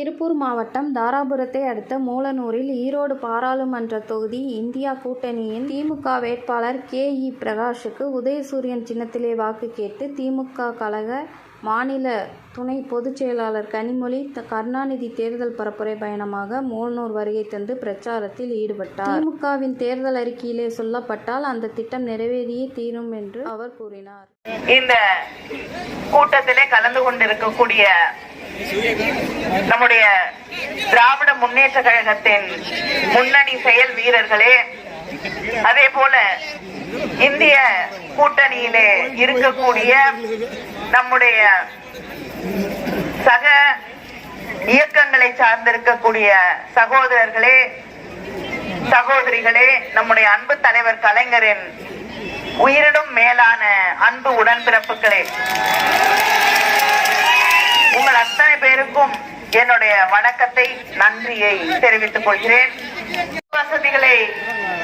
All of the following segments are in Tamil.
திருப்பூர் மாவட்டம் தாராபுரத்தை அடுத்த மூலனூரில் ஈரோடு பாராளுமன்ற தொகுதி இந்தியா கூட்டணியின் திமுக வேட்பாளர் கே இ பிரகாஷுக்கு உதயசூரியன் சின்னத்திலே வாக்கு கேட்டு திமுக கழக மாநில துணை பொதுச் செயலாளர் கனிமொழி த- கருணாநிதி தேர்தல் பரப்புரை பயணமாக மூலனூர் வருகை தந்து பிரச்சாரத்தில் ஈடுபட்டார். திமுகவின் தேர்தல் அறிக்கையிலே சொல்லப்பட்டால் அந்த திட்டம் நிறைவேறியே தீரும் என்று அவர் கூறினார். இந்த கூட்டத்திலே கலந்து கொண்டிருக்கக்கூடிய நம்முடைய திராவிட முன்னேற்ற கழகத்தின் முன்னணி செயல் வீரர்களே அதே போல இந்திய கூட்டணியிலே இருக்கக்கூடிய நம்முடைய சக இயக்கங்களை சார்ந்திருக்கக்கூடிய சகோதரர்களே சகோதரிகளே நம்முடைய அன்பு தலைவர் கலைஞரின் உயிரிடும் மேலான அன்பு உடன்பிறப்புகளே. என்னுடைய வணக்கத்தை நன்றியை தெரிவித்துக் கொள்கிறேன். வசதிகளை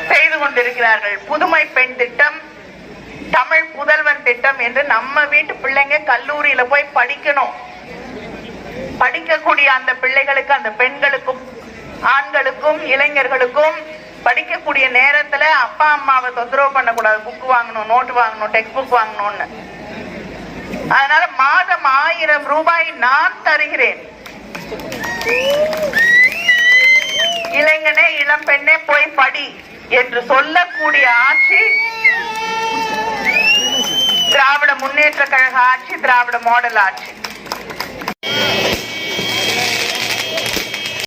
செய்து கொண்டிருக்கிறார்கள். புதுமை பெண் திட்டம் தமிழ் புதல்வன் திட்டம் என்று நம்ம வீட்டு பிள்ளைங்க கல்லூரியில போய் படிக்கணும். படிக்கக்கூடிய அந்த பிள்ளைகளுக்கு அந்த பெண்களுக்கும் ஆண்களுக்கும் இளைஞர்களுக்கும் படிக்கக்கூடிய நேரத்துல அப்பா அம்மாவை தொந்தரவு பண்ணக்கூடாது. புக் வாங்கணும் நோட்டு வாங்கணும் டெக்ஸ்ட் புக் வாங்கணும்னு. அதனால மாதம் ஆயிரம் ரூபாய் நான் தருகிறேன். இளைஞனே இளம் பெண்ணே போய் படி என்று சொல்லக்கூடிய ஆட்சி திராவிட முன்னேற்ற கழக ஆட்சி திராவிட மாடல் ஆட்சி.